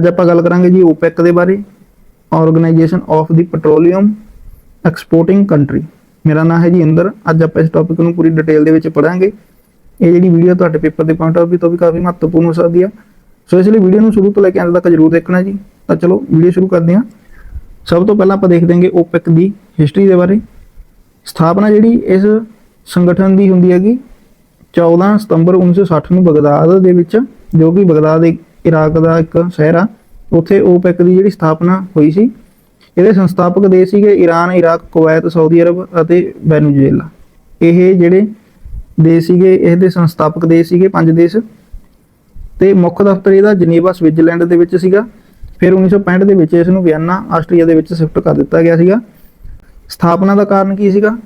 ਅੱਜ ਆਪਾਂ ਗੱਲ ਕਰਾਂਗੇ ਜੀ OPEC ਦੇ ਬਾਰੇ organization of the petroleum exporting country ਮੇਰਾ ਨਾਮ ਹੈ ਜੀ ਇੰਦਰ, ਅੱਜ ਆਪਾਂ ਇਸ ਟੌਪਿਕ ਨੂੰ ਪੂਰੀ ਡਿਟੇਲ ਦੇ ਵਿੱਚ ਪੜਾਂਗੇ ਇਹ ਜਿਹੜੀ ਵੀਡੀਓ ਤੁਹਾਡੇ ਪੇਪਰ ਦੇ ਪੁਆਇੰਟ ਆਫ ਵੀ ਤੋਂ ਵੀ ਕਾਫੀ ਮਹੱਤਵਪੂਰਨ ਹੋ ਸਕਦੀ ਆ। ਸੋ ਇਸ ਲਈ ਵੀਡੀਓ ਨੂੰ ਸ਼ੁਰੂ ਤੋਂ ਲੈ ਕੇ ਅੰਤ ਤੱਕ ਜ਼ਰੂਰ ਦੇਖਣਾ ਜੀ। ਤਾਂ ਚਲੋ ਵੀਡੀਓ ਸ਼ੁਰੂ ਕਰਦੇ ਹਾਂ। ਸਭ ਤੋਂ ਪਹਿਲਾਂ ਆਪਾਂ ਦੇਖਦੇ ਹਾਂਗੇ OPEC ਦੀ ਹਿਸਟਰੀ ਦੇ ਬਾਰੇ। ਸਥਾਪਨਾ ਜਿਹੜੀ ਇਸ ਸੰਗਠਨ ਦੀ ਹੁੰਦੀ ਹੈਗੀ 14 ਸਤੰਬਰ 1960 ਨੂੰ ਬਗਦਾਦ ਦੇ ਵਿੱਚ, ਜੋ ਕਿ ਬਗਦਾਦ ਇਰਾਕ ਦਾ ਇੱਕ ਸ਼ਹਿਰ ਆ, ਉੱਥੇ ਓਪੈਕ ਦੀ ਜਿਹੜੀ ਸਥਾਪਨਾ ਹੋਈ ਸੀ, ਇਹਦੇ ਸੰਸਥਾਪਕ ਦੇਸ਼ ਸੀਗੇ Iran Iraq, Kuwait, Saudi Arabia ਅਤੇ ਵੈਨੇਜ਼ੁਏਲਾ। ਇਹ ਜਿਹੜੇ ਦੇਸ਼ ਸੀਗੇ ਇਹਦੇ ਸੰਸਥਾਪਕ ਦੇਸ਼ ਸੀਗੇ, ਪੰਜ ਦੇਸ਼। ਤੇ ਮੁੱਖ ਦਫ਼ਤਰ ਇਹਦਾ ਜਨੀਵਾ, ਸਵਿਟਜ਼ਰਲੈਂਡ ਦੇ ਵਿੱਚ ਸੀਗਾ। ਫਿਰ 1965 ਦੇ ਵਿੱਚ ਇਸ ਨੂੰ ਵਿਅਨਾ ਆਸਟਰੀਆ ਦੇ ਵਿੱਚ ਸ਼ਿਫਟ ਕਰ ਦਿੱਤਾ ਗਿਆ ਸੀਗਾ। ਸਥਾਪਨਾ ਦਾ ਕਾਰਨ ਕੀ ਸੀਗਾ?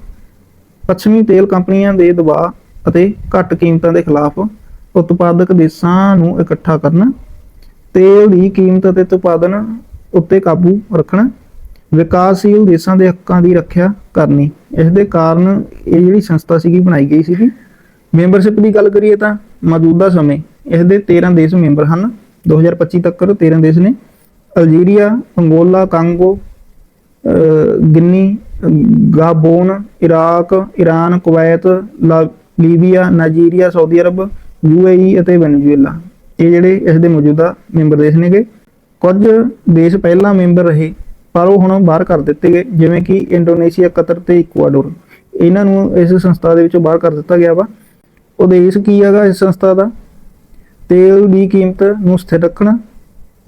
ਪੱਛਮੀ ਤੇਲ ਕੰਪਨੀਆਂ ਦੇ ਦਬਾਅ ਅਤੇ ਘੱਟ ਕੀਮਤਾਂ ਦੇ ਖਿਲਾਫ ਉਤਪਾਦਕ ਦੇਸ਼ਾਂ ਨੂੰ ਇਕੱਠਾ ਕਰਨਾ ਤੇਲ ਦੀ ਕੀਮਤ ਅਤੇ ਉਤਪਾਦਨ ਉੱਤੇ ਕਾਬੂ ਰੱਖਣਾ, ਵਿਕਾਸਸ਼ੀਲ ਦੇਸ਼ਾਂ ਦੇ ਹੱਕਾਂ ਦੀ ਰੱਖਿਆ ਕਰਨੀ। ਇਸ ਦੇ ਕਾਰਨ ਇਹ ਜਿਹੜੀ ਸੰਸਥਾ ਸੀਗੀ, ਬਣਾਈ ਗਈ ਸੀਗੀ। ਮੈਂਬਰਸ਼ਿਪ ਦੀ ਗੱਲ ਕਰੀਏ ਤਾਂ ਮੌਜੂਦਾ ਸਮੇਂ, ਇਸ ਦੇ 13 ਦੇਸ਼ ਮੈਂਬਰ ਹਨ। 2025 ਤੱਕ 13 ਦੇਸ਼ ਨੇ। Algeria, Angola, Congo Guinea, Gabon, Iraq, Iran, Kuwait, ਲਾ- Libya, Nigeria, Saudi Arab UAE ਅਤੇ ਵੈਨੇਜ਼ੁਏਲਾ। ਇਹ ਜਿਹੜੇ ਇਸ ਦੇ ਮੌਜੂਦਾ ਮੈਂਬਰ ਦੇਸ਼ ਨੇਗੇ ਕੁਝ ਦੇਸ਼ ਪਹਿਲਾਂ ਮੈਂਬਰ ਰਹੇ, ਪਰ ਉਹ ਹੁਣ ਬਾਹਰ ਕਰ ਦਿੱਤੇ ਗਏ, ਜਿਵੇਂ ਕਿ ਇੰਡੋਨੇਸ਼ੀਆ, ਕਤਰ ਤੇ ਇਕੁਆਡੋਰ। ਇਹਨਾਂ ਨੂੰ ਇਸ ਸੰਸਥਾ ਦੇ ਵਿੱਚੋਂ ਬਾਹਰ ਕਰ ਦਿੱਤਾ ਗਿਆ ਵਾ। ਉਦੇਸ਼ ਕੀ ਹੈਗਾ ਇਸ ਸੰਸਥਾ ਦਾ? ਤੇਲ ਦੀ ਕੀਮਤ ਨੂੰ ਸਥਿਰ ਰੱਖਣਾ,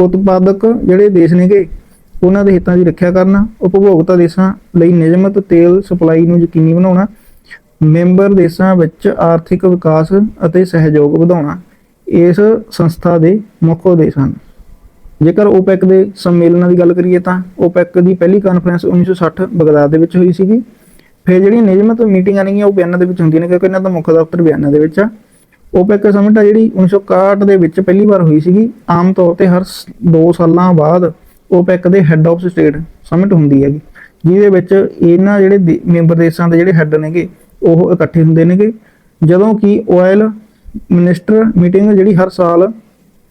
ਉਤਪਾਦਕ ਜਿਹੜੇ ਦੇਸ਼ ਨੇਗੇ, ਉਹਨਾਂ ਦੇ ਹਿੱਤਾਂ ਦੀ ਰੱਖਿਆ ਕਰਨਾ, ਉਪਭੋਗਤਾ ਦੇਸ਼ਾਂ ਲਈ ਨਿਯਮਤ ਤੇਲ ਸਪਲਾਈ ਨੂੰ ਯਕੀਨੀ ਬਣਾਉਣਾ ਮੈਂਬਰ ਦੇਸ਼ਾਂ ਵਿੱਚ ਆਰਥਿਕ ਵਿਕਾਸ ਅਤੇ ਸਹਿਯੋਗ ਵਧਾਉਣਾ। ਇਸ ਸੰਸਥਾ ਦੇ ਮੁੱਖ ਉਦੇਸ਼ ਹਨ। ਜੇਕਰ OPEC ਦੇ ਸੰਮੇਲਨਾਂ ਦੀ ਗੱਲ ਕਰੀਏ ਤਾਂ OPEC ਦੀ ਪਹਿਲੀ ਕਾਨਫਰੰਸ 1960 ਬਗਦਾਦ ਦੇ ਵਿੱਚ ਹੋਈ ਸੀਗੀ। ਫਿਰ ਜਿਹੜੀਆਂ ਨਿਯਮਤ ਮੀਟਿੰਗਾਂ ਨੇਗੀਆਂ ਉਹ ਬਿਆਨਾਂ ਦੇ ਵਿੱਚ ਹੁੰਦੀਆਂ ਨੇ, ਕਿਉਂਕਿ ਇਹਨਾਂ ਦਾ ਮੁੱਖ ਦਫ਼ਤਰ ਬਿਆਨਾਂ ਦੇ ਵਿੱਚ ਆ। OPEC ਸਮਿਟ ਆ ਜਿਹੜੀ 1961 ਦੇ ਵਿੱਚ ਪਹਿਲੀ ਵਾਰ ਹੋਈ ਸੀਗੀ। ਆਮ ਤੌਰ ਤੇ ਹਰ 2 ਸਾਲਾਂ ਬਾਅਦ OPEC ਦੇ ਹੈੱਡ ਆਫ ਸਟੇਟ ਸਮਿਟ ਹੁੰਦੀ ਹੈਗੀ, ਜਿਹਦੇ ਵਿੱਚ ਇਹਨਾਂ ਜਿਹੜੇ ਦੇ- ਮੈਂਬਰ ਦੇਸ਼ਾਂ ਦੇ ਜਿਹੜੇ ਹੈੱਡ ਨੇਗੇ, ਉਹ ਇਕੱਠੇ ਹੁੰਦੇ ਨੇਗੇ। ਜਦੋਂ ਕਿ ਆਇਲ ਮਿਨਿਸਟਰ ਮੀਟਿੰਗ ਜਿਹੜੀ ਹਰ ਸਾਲ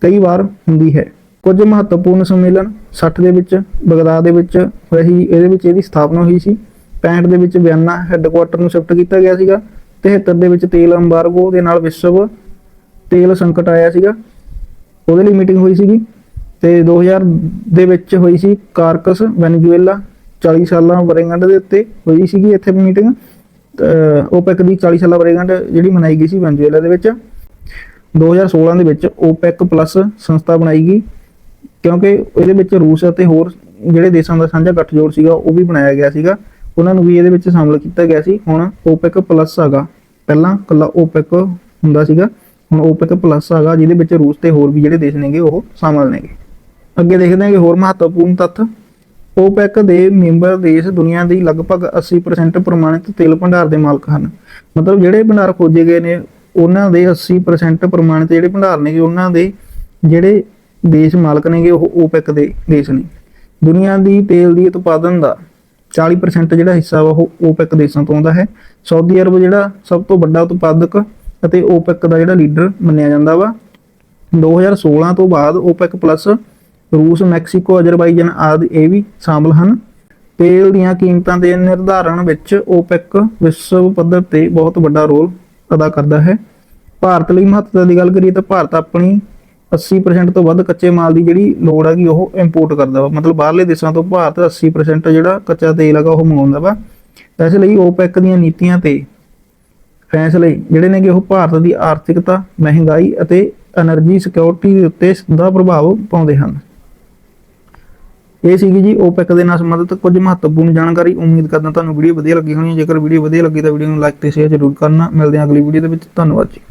ਕਈ ਵਾਰ ਹੁੰਦੀ ਹੈ। ਕੁਝ ਮਹੱਤਵਪੂਰਨ ਸੰਮੇਲਨ 60 ਦੇ ਵਿੱਚ, ਬਗਦਾਦ ਦੇ ਵਿੱਚ ਹੋਇਆ ਸੀ, ਇਹਦੇ ਵਿੱਚ ਇਹਦੀ ਸਥਾਪਨਾ ਹੋਈ ਸੀ। 65 ਦੇ ਵਿੱਚ ਵਿਅਨਾ ਹੈੱਡਕੁਆਟਰ ਨੂੰ ਸ਼ਿਫਟ ਕੀਤਾ ਗਿਆ ਸੀਗਾ। 73 ਦੇ ਵਿੱਚ ਤੇਲ ਅੰਬਾਰਗੋ ਦੇ ਨਾਲ ਵਿਸ਼ਵ ਤੇਲ ਸੰਕਟ ਆਇਆ ਸੀਗਾ। ਉਹਦੇ ਲਈ ਮੀਟਿੰਗ ਹੋਈ ਸੀਗੀ। ਤੇ 2000 ਦੇ ਵਿੱਚ ਹੋਈ ਸੀ ਕਾਰਕਸ ਵੈਨੇਜ਼ੁਏਲਾ। 40 ਸਾਲਾਂ ਵਰੇਗੰਢ ਦੇ ਉੱਤੇ ਹੋਈ ਸੀਗੀ ਇੱਥੇ ਮੀਟਿੰਗ। OPEC ਦੀ 40 ਸਾਲਾਂ ਵਰੇਗੰਢ ਜਿਹੜੀ ਮਨਾਈ ਗਈ ਸੀ ਵੈਨੇਜ਼ੁਏਲਾ ਦੇ ਵਿੱਚ। 2016 ਦੇ ਵਿੱਚ OPEC ਪਲੱਸ ਸੰਸਥਾ ਬਣਾਈ ਗਈ ਕਿਉਂਕਿ ਇਹਦੇ ਵਿੱਚ ਰੂਸ ਅਤੇ ਹੋਰ ਜਿਹੜੇ ਦੇਸ਼ਾਂ ਦਾ ਸਾਂਝਾ ਗੱਠਜੋੜ ਸੀਗਾ, ਉਹ ਵੀ ਬਣਾਇਆ ਗਿਆ ਸੀਗਾ। ਉਹਨਾਂ ਨੂੰ ਵੀ ਇਹਦੇ ਵਿੱਚ ਸ਼ਾਮਲ ਕੀਤਾ ਗਿਆ ਸੀ। ਹੁਣ OPEC ਪਲੱਸ ਹੈਗਾ। ਪਹਿਲਾਂ ਕੱਲਾ OPEC ਹੁੰਦਾ ਸੀਗਾ। ਹੁਣ OPEC ਪਲੱਸ ਹੈਗਾ, ਜਿਹਦੇ ਵਿੱਚ ਰੂਸ ਤੇ ਹੋਰ ਵੀ ਜਿਹੜੇ ਦੇਸ਼ ਨੇਗੇ, ਉਹ ਸ਼ਾਮਲ ਨੇਗੇ। ਅੱਗੇ ਦੇਖਦੇ ਹਾਂ ਕਿ ਹੋਰ ਮਹੱਤਵਪੂਰਨ ਤੱਥ। OPEC ਦੇ ਮੈਂਬਰ ਦੇਸ਼ ਦੁਨੀਆ ਦੀ ਲਗਭਗ 80% ਪ੍ਰਮਾਣਿਤ ਤੇਲ ਭੰਡਾਰ ਦੇ ਮਾਲਕ ਹਨ। ਮਤਲਬ ਜਿਹੜੇ ਭੰਡਾਰ ਖੋਜੇ ਗਏ ਨੇ ਉਹਨਾਂ ਦੇ 80% ਪ੍ਰਮਾਣਿਤ ਜਿਹੜੇ ਭੰਡਾਰ ਨੇਗੇ, ਉਹਨਾਂ ਦੇ ਜਿਹੜੇ ਦੇਸ਼ ਮਾਲਕ ਨੇਗੇ, ਉਹ OPEC ਦੇ ਦੇਸ਼ ਨੇ। ਦੁਨੀਆ ਦੀ ਤੇਲ ਦੀ ਉਤਪਾਦਨ ਦਾ 40% ਜਿਹੜਾ ਹਿੱਸਾ ਉਹ OPEC ਦੇਸ਼ਾਂ ਤੋਂ ਆਉਂਦਾ ਹੈ। ਸਾਊਦੀ ਅਰਬ ਜਿਹੜਾ ਸਭ ਤੋਂ ਵੱਡਾ ਉਤਪਾਦਕ ਅਤੇ ਓਪੈਕ ਦਾ ਜਿਹੜਾ ਲੀਡਰ ਮੰਨਿਆ ਜਾਂਦਾ ਵਾ 2016 ਤੋਂ ਬਾਅਦ OPEC plus Russia, Mexico, Azerbaijan ਆਦਿ ਇਹ ਵੀ ਸ਼ਾਮਲ ਹਨ। ਤੇਲ ਦੀਆਂ ਕੀਮਤਾਂ ਦੇ ਨਿਰਧਾਰਨ ਵਿੱਚ ਓਪੈਕ ਵਿਸ਼ਵ ਪੱਧਰ ਤੇ ਬਹੁਤ ਵੱਡਾ ਰੋਲ ਅਦਾ ਕਰਦਾ ਹੈ। ਭਾਰਤ ਲਈ ਮਹੱਤਤਾ ਦੀ ਗੱਲ ਕਰੀਏ ਤਾਂ ਭਾਰਤ ਆਪਣੀ 80% ਤੋਂ ਵੱਧ ਕੱਚੇ ਮਾਲ ਦੀ ਜਿਹੜੀ ਲੋੜ ਹੈਗੀ, ਉਹ ਇੰਪੋਰਟ ਕਰਦਾ ਵਾ। ਮਤਲਬ ਬਾਹਰਲੇ ਦੇਸ਼ਾਂ ਤੋਂ ਭਾਰਤ 80% ਜਿਹੜਾ ਕੱਚਾ ਤੇਲ ਹੈਗਾ, ਉਹ ਮੰਗਾਉਂਦਾ ਵਾ। ਇਸ ਲਈ OPEC ਦੀਆਂ ਨੀਤੀਆਂ ਤੇ ਫੈਸਲੇ ਜਿਹੜੇ ਨੇ ਕਿ ਉਹ ਭਾਰਤ ਦੀ ਆਰਥਿਕਤਾ, ਮਹਿੰਗਾਈ ਅਤੇ એનર્ਜੀ ਸਿਕਿਉਰਿਟੀ ਦੇ ਉੱਤੇ ਸਿੱਧਾ ਪ੍ਰਭਾਵ ਪਾਉਂਦੇ ਹਨ। ਇਹ ਸੀਗੀ ਜੀ OPEC ਦੇ ਨਾਲ ਸੰਬੰਧਿਤ ਕੁਝ ਮਹੱਤਵਪੂਰਨ ਜਾਣਕਾਰੀ। ਉਮੀਦ ਕਰਦਾ ਤੁਹਾਨੂੰ ਵੀਡੀਓ ਵਧੀਆ ਲੱਗੀ ਹੋਣੀ ਹੈ। ਜੇਕਰ ਵੀਡੀਓ ਵਧੀਆ ਲੱਗੀ ਤਾਂ ਵੀਡੀਓ ਨੂੰ ਲਾਈਕ ਤੇ ਸ਼ੇਅਰ ਜ਼ਰੂਰ ਕਰਨਾ। ਮਿਲਦੇ ਹਾਂ ਅਗਲੀ ਵੀਡੀਓ ਦੇ ਵਿੱਚ। ਧੰਨਵਾਦ ਜੀ।